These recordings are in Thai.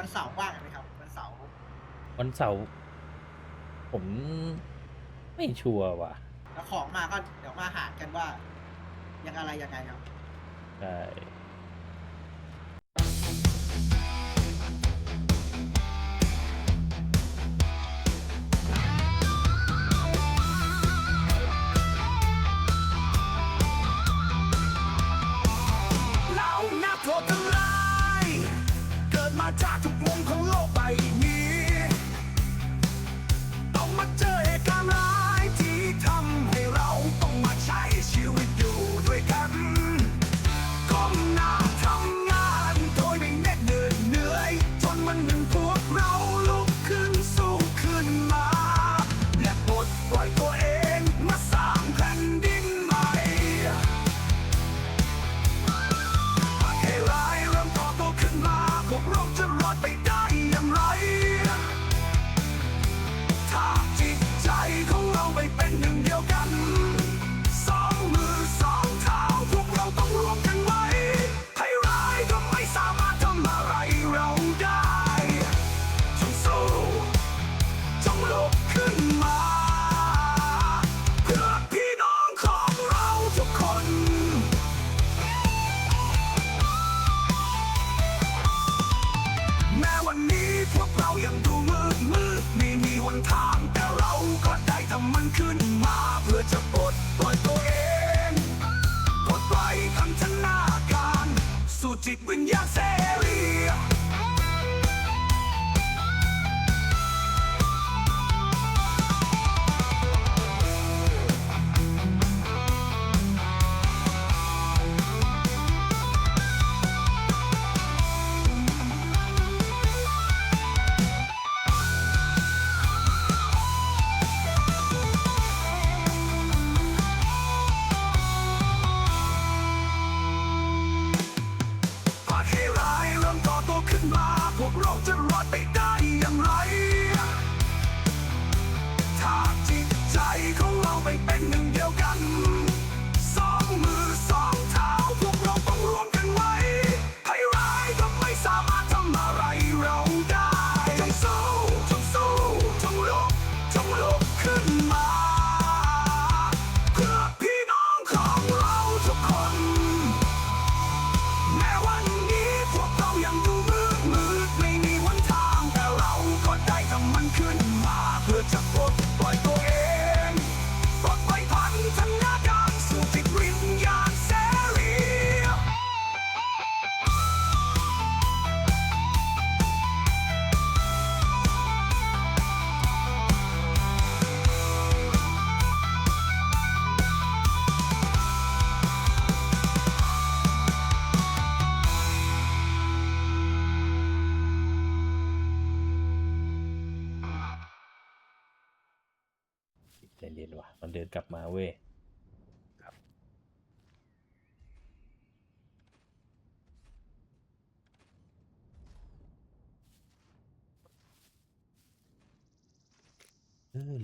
วันเสาร์ว่างไหมครับวันเสาร์วันเสาร์ผม ไม่ชัวร์ว่ะแล้วของมาก็เดี๋ยวมาหารกันว่า ยังอะไรยังไงครับใช่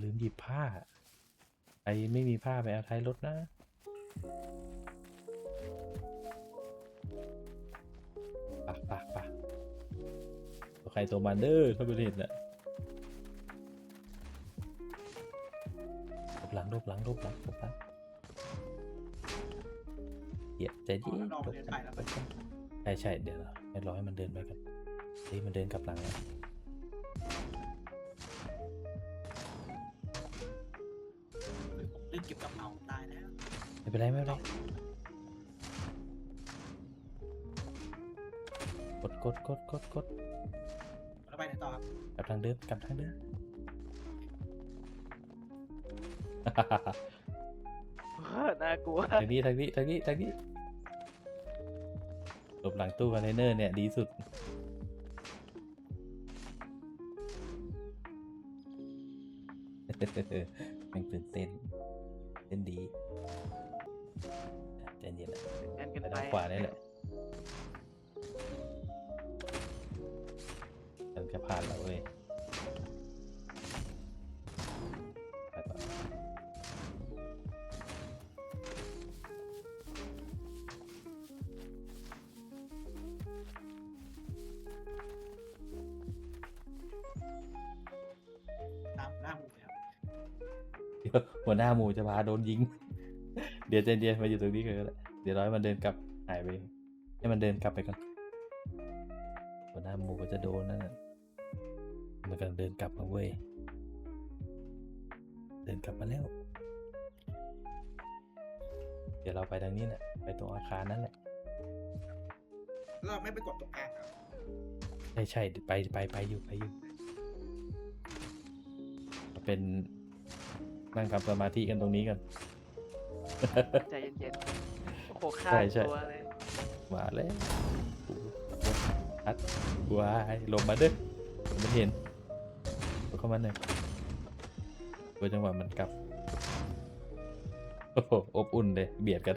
ลืมหยิบผ้าใครไม่มีผ้าไปเอาท้ายรถนะ ปะปะปะตัวใครตัวมันเด้อถ้าเป็นเห็นน่ะลบหลังลบหลังลบหลังลบหลังเหยียบใจดีลองเดินไปแล้วลบหลังใช่ใช่เดี๋ยวเราให้รอให้มันเดินไปกันเฮ้ยมันเดินกลับหลังแล้ว ไม่เป็นไรไม่เป็นไรกดกดกดกดกดแล้วไปไหนต่อครับกลับทางเดิมกลับทางเดิมน่ากลัว ทางนี้ทางนี้ทางนี้ทางนี้หลบหลังตู้คอนเทนเนอร์เนี่ยดีสุดมันตื่นเต้นเต้นดี ใจเย็นแอนกัไป ทางขวานี่แหละมันจะผ่านเราเว้ยไปหน้าหมูแล้หัวหน้าหมูจะพาโดนยิง เดี๋ยวใจเย็นมาอยู่ตรงนี้กันก็ได้เดี๋ยวร้อยมันเดินกลับหายไปให้มันเดินกลับไปก่อนหัวหน้าหมูก็จะโดนนั่นน่ะมันกำลังเดินกลับมาเว้ย เดินกลับมาแล้ว เดี๋ยวเราไปทางนี้แหละ ไปตรงอาคารนั่นแหละ เราไม่ไปกดตรงกลางครับใช่ใช่ไปไปไปอยู่ไปอยู่เราเป็นนั่งทำสมาธิกันตรงนี้กัน ใจเย็นๆ โอ้โหฆ่าใช่ใช่ตัวเลยมาแล้วโอ้โหอัดวายลงมาเด้อผมไม่เห็นลงเข้ามาหน่อยเพื่อจังหวะมันกลับ โอ้โหอบอุ่นเลย เบียดกัน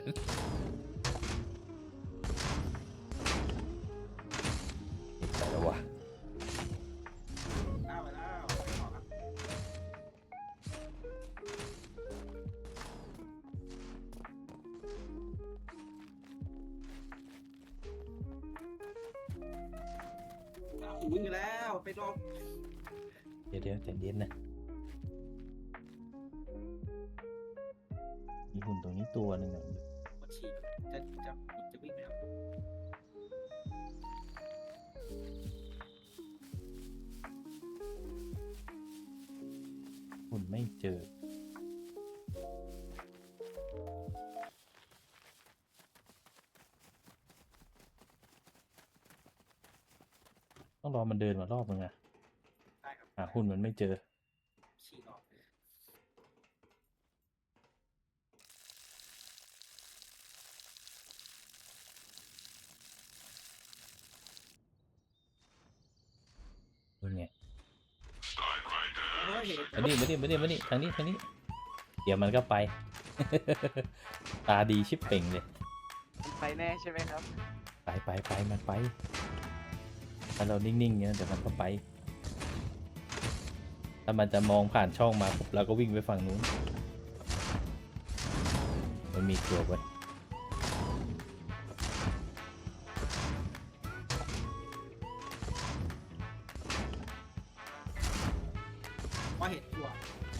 อ้าววิ่งไปแล้วไปรอบเดี๋ยวเดี๋ยวใจเย็นนะมีหุ่นตรงนี้ตัวหนึ่งอะกดฉีดจะจะจะวิ่งไปครับหุ่นไม่เจอ องรอมันเดินมารอบนึงอะได้ครับหาหุ่นมันไม่เจอฉีดออกนู่นไงเฮ้ยเห็นมานี่มานี่มานี่มานี่ทางนี้ทางนี้ เดี๋ยวมันก็ไป ตาดีชิบเป่งเลยมันไปแน่ใช่ไหมครับ ไปไปไปมันไป ถ้าเรานิ่งๆเงี้ยเดี๋ยวมันก็ไป ถ้ามันจะมองผ่านช่องมาปุ๊บเราก็วิ่งไปฝั่งนู้น มันมีตัวไว้ยพอเห็นตัว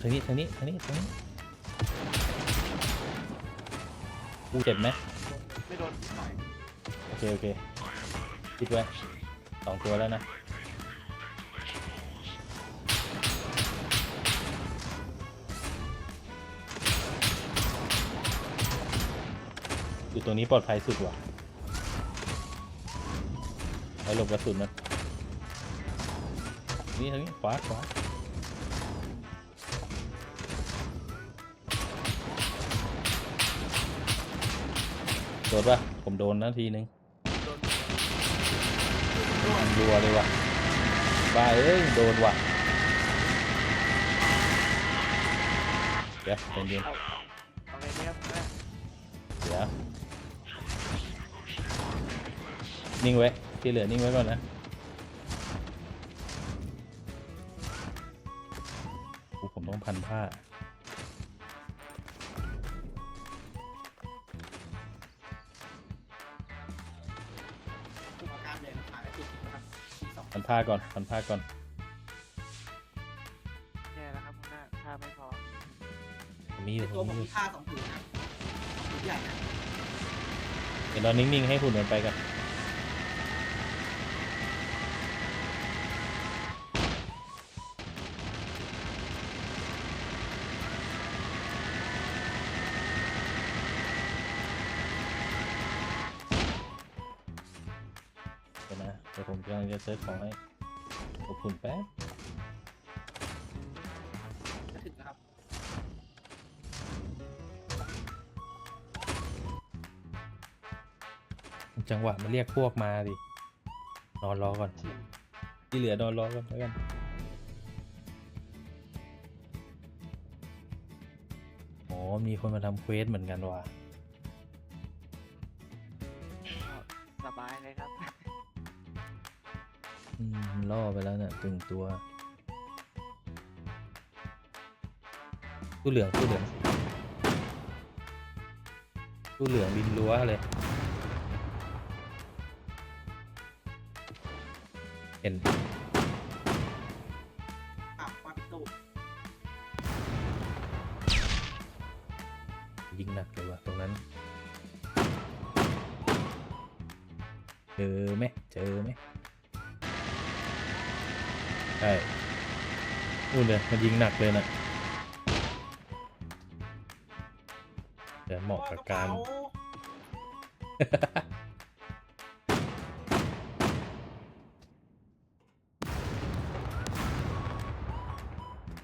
ทางนี้ทางนี้ทางนี้ทางนี้กูเจ็บไหมไม่โดนหน่อยโอเคโอเคคิดไว้ส องตัวแล้วนะอยู่ตรงนี้ปลอดภัยสุดว่ะไปหลบกระสุนนะนี่ทางนี้ขวาขวาโดนปะผมโดนนะทีนึง รัวเลยว่ะบ้าเอ้ยโดนว่ะเดี๋ยวเป็นเอาเอาไงดีเดี๋ยวนิ่งไว้ที่เหลือนิ่งไว้ก่อนนะ นผ้าก่อนพันผ้าก่อน แย่แล้วครับคุณหน้าฆ่าไม่พอมีอยู่ตัวผมมีอยู่มีค่าสองผืนนะผืนใหญ่นะเดี๋ยวเรานิ่งๆให้หุ่นมันไปกัน กำลังจะเซิร์ชของให้ขอบคุณแป๊บจะถึงนะครับจังหวะมันเรียกพวกมาดิ นอนรอก่อนทีมที่เหลือนอนรอก่อนแล้วกันอ๋อมีคนมาทำเควสเหมือนกันว่ะ ล่อไปแล้วเนี่ยตึงตัวตู้เหลืองตู้เหลืองตู้เหลืองบินรั้วเลย เห็นอะมาปิดตู้หนักเลยว่ะตรงนั้น เจอไหมเจอไหม ใช่นู่นเลยมันยิงหนักเลยนะเดี๋ยวเหมาะกับการโอ้ยะเป๋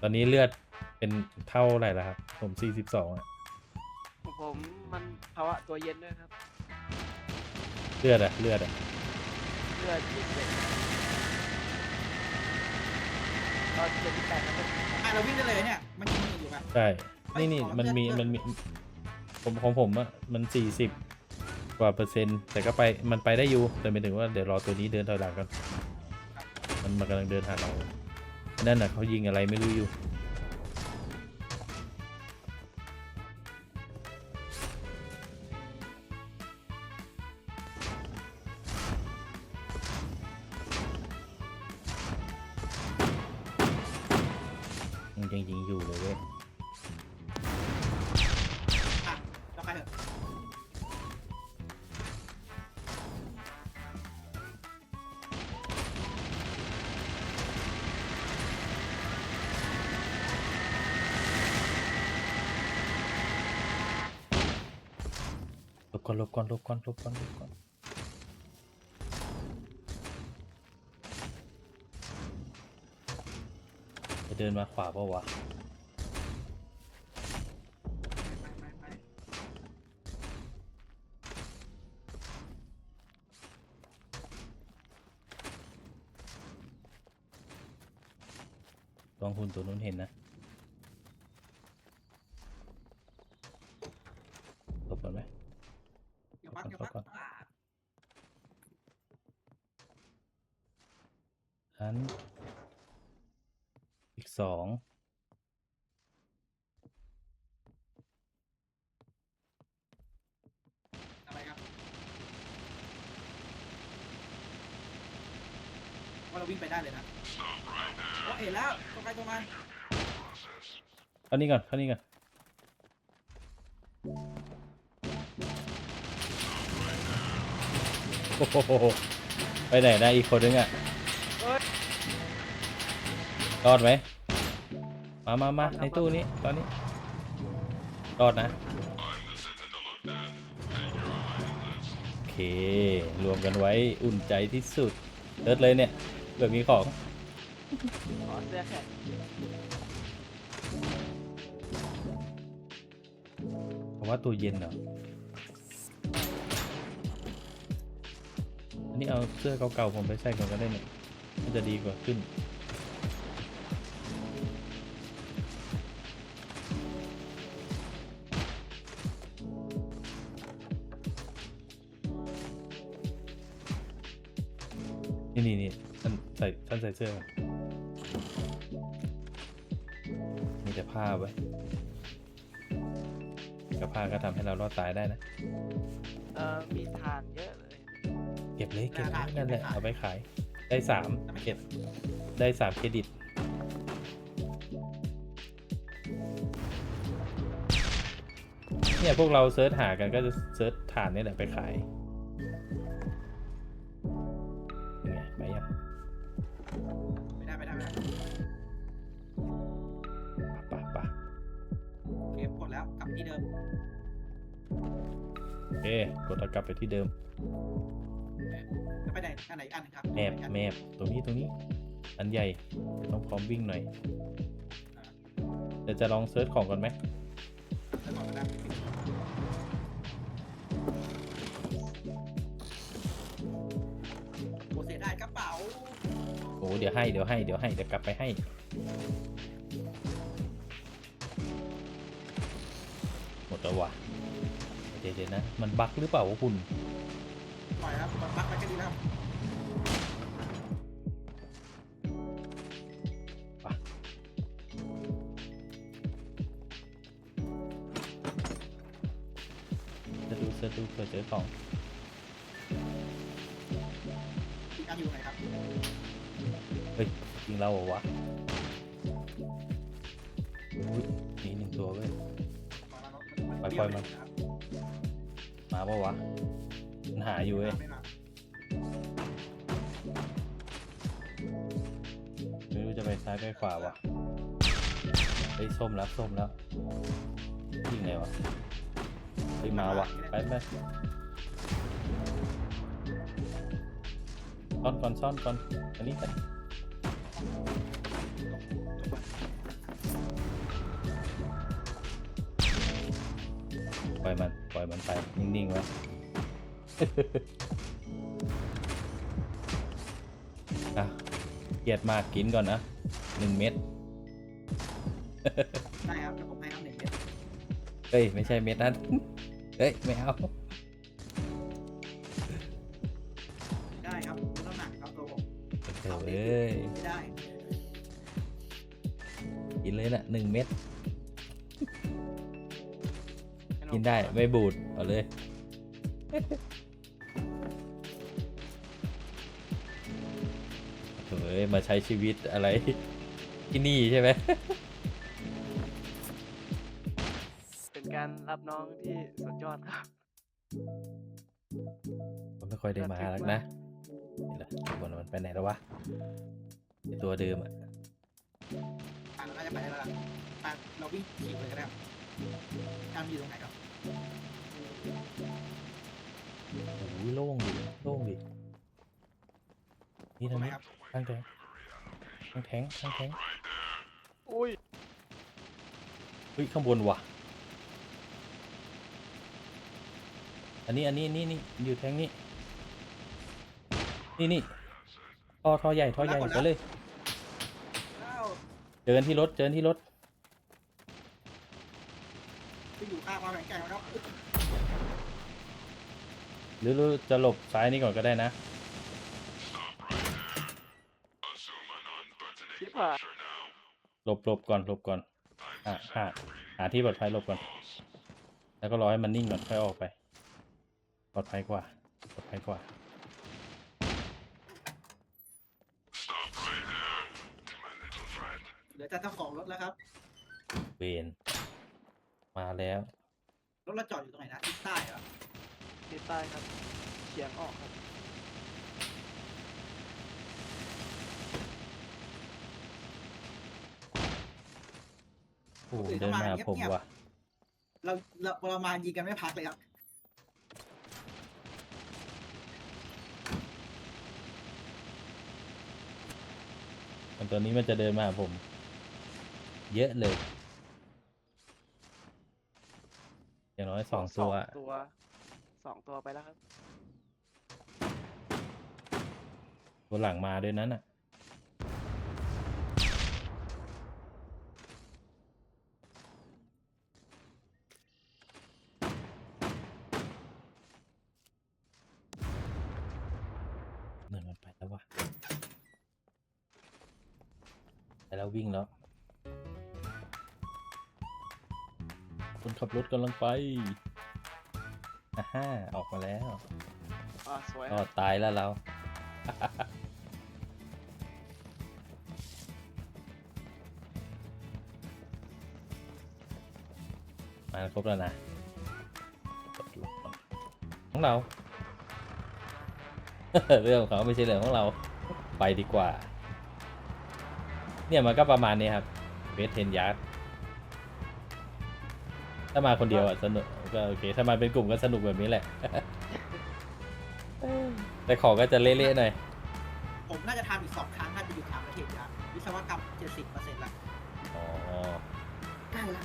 ตอนนี้เลือดเป็นเท่าไหร่แล้วครับ ผม 42อะของผมมันภาวะตัวเย็นด้วยครับ เลือดอะเลือดอะเลือดยี่สิบ เอ็ดตอนเจ็ดสิบแปดนะครับอะเราวิ่งได้เลยเนี่ยมันยิงอยู่กันใช่ นี่นี่ขอมันมีเลือดมันมีผมของผมอะมัน40กว่าเปอร์เซ็นต์ แต่ก็ไปมันไปได้อยู่ แต่ไม่ถึงว่าเดี๋ยวรอตัวนี้เดินถอยหลังกัน มันมันกำลังเดินหาเรา นั่นน่ะเขายิงอะไรไม่รู้อยู่ มันยังยิงอยู่เลยเว้ยอะเราไปเถอะหลบก่อนหลบก่อนหลบก่อนหลบก่อนหลบก่อน เดินมาขวาเปล่าวะไปไปไปลองหุ่นตัวนู้นเห็นนะหลบก่อนไหม เดี๋ยวปักเดี๋ยวปัก ก่อน อะ อันอีกสอง อะไรครับ วิ่งไปได้เลยนะโอเห็นแล้วตรงไปตรงมาเข้านี่ก่อนเข้านี่ก่อนโอ้โหไปไหนนะอีกคนนึงอะรอดไหมมามามาในตู้นี้ตอนนี้รอดนะโอเครวมกันไว้อุ่นใจที่สุดเลิศเลยเนี่ย เหลือมีของขอเสื้อแขนเพราะว่าตัวเย็นเหรอ อันนี้เอาเสื้อเก่าๆผมไปใส่ก่อนก็ได้เนี่ยมันจะดีกว่าขึ้น นใส่เสื้อก่อนมีแต่ผ้าไว้กับผ้าก็ทำให้เรารอดตายได้นะ เอ่อมีทานเยอะเลย เก็บเลยเก็บเลยนั่นแหละเอาไปขาย ได้สามเก็บได้สามเครดิต เนี่ยพวกเราเซิร์ชหากันก็จะเซิร์ชฐานนี่แหละไปขาย เรากลับไปที่เดิมแล้วไปไหนอันไหนอีกอันหนึงครับแมปอีกอันแมปตรงนี้ตรงนี้ อันใหญ่ต้องพร้อมวิ่งหน่อยเดี๋ยวจะลองเซิร์ชของก่อนไหมแล้วก่อนนะโอ้เสียดายกระเป๋าโอ้เดี๋ยวให้เดี๋ยวให้เดี๋ยวให้เดี๋ยวกลับไปให้หมดแล้ววะเดี๋ยวเดี๋ยวนะ มันบั๊กหรือเปล่าวะคุณ ปล่อยครับบักไปก็ดีแล้วจะดูเซิร์ชดูเผื่อเจอของอีกอันอยู่ไหนครับเฮ้ยจริงเราเหรอวะอุ๊ยมีหนึ่งตัวเว้ยมาแล้วไปคนเดียวเลยนะครับ มาปะวะมันหาอยู่เว้ยไม่มาไม่รู้จะไปซ้ายไปขวาวะเฮ้ยส้มแล้วส้มแล้วยิงไงวะเฮ้ยมาวะไปไปซ่อนก่อนซ่อนก่อนอันนี้กันปล่อยมันป ล่อยมันไป นิ่งๆไว้อะเกลียดมากกินก่อนนะหนึ่งเม็ดได้ครับเดี๋ยวผมให้ครับหนึ่งเม็ดเฮ้ย ไม่ใช่เม็ดนั้น เฮ้ย ไม่เอา ได้ครับไม่ต้องหนักครับตัวผมเถอะเอ้ยไม่ได้ กินเลยนะหนึ่งเม็ดให้อง กินได้ไม่บูดเอาเลยเถอะเอ้ย มาใช้ชีวิตอะไรที่นี่ใช่ไหม เป็นการรับน้องที่สุดยอดครับ มันไม่ค่อยได้มาแล้วนะนี่แหละบนมันไปไหนแล้ววะไอ้ตัวเดิมอะ อะเราน่าจะไปได้แล้วล่ะอะเราวิ่งขี่เลยก็ได้ครับ ตามอยู่ตรงไหนครับโอ้โหโล่งดิโล่งดินี่ตรทางงไหนนี้ครับข้างแทงข้างแทงข้างแทงอุ้ยเฮ้ยข้างบนว่ะ อันนี้อันนี้นี่นี่อยู่แทงนี้นี่นี่ท่อท่อใหญ่ท่อใหญ่ไปเลยอ้าวเจอกันที่รถเจอกันที่รถ ไปอยู่ ข้างความแข็งแกร่งแล้วครับหรือเราจะหลบซ้ายนี่ก่อนก็ได้นะชิบหายหลบหลบก่อนหลบก่อนหาหาหาที่ปลอดภัยหลบก่อน แล้วก็รอให้มันนิ่งก่อนค่อยออกไป ปลอดภัยกว่าปลอดภัยกว่าเหลือแต่เจ้าของรถแล้วครับเวนมาแล้ว รถเราจอดอยู่ตรงไหนนะทิศใต้เหรอทิศใต้ครับเฉียงออกครับ โอ้โหเดินมาหาผมว่ะเราเราเรามายิงกันไม่พักเลยครับมันตัวนี้มันจะเดินมาหาผม เยอะเลย อย่าง น้อยสองตัวตัวสองตัวไปแล้วครับ ตัวหลังมาด้วยนั้นอะ เหมือนมันไปแล้ววะไปแล้ววิ่งแล้ว คนขับรถกำลังไปอ่าฮ่าออกมาแล้วอ่าสวยคก็รับตายแล้วเรา มาครบแล้วนะกดลงก่อนของเรา เรื่องของเขาไม่ใช่เรื่องของเรา ไปดีกว่า เนี่ยมันก็ประมาณนี้ครับเวทเทนยาร์ด ถ้ามาคนเดียวอะสนุกก็โอเค ถ้ามาเป็นกลุ่มก็สนุกแบบนี้แหละ แต่ของก็จะเละๆหน่อย ผมน่าจะทำอีกสองครั้งน่าจะอยู่ต่างประเทศครับวิศวกรรมเจ็ดสิบเปอร์เซ็นต์ละอ๋อ ใกล้ละ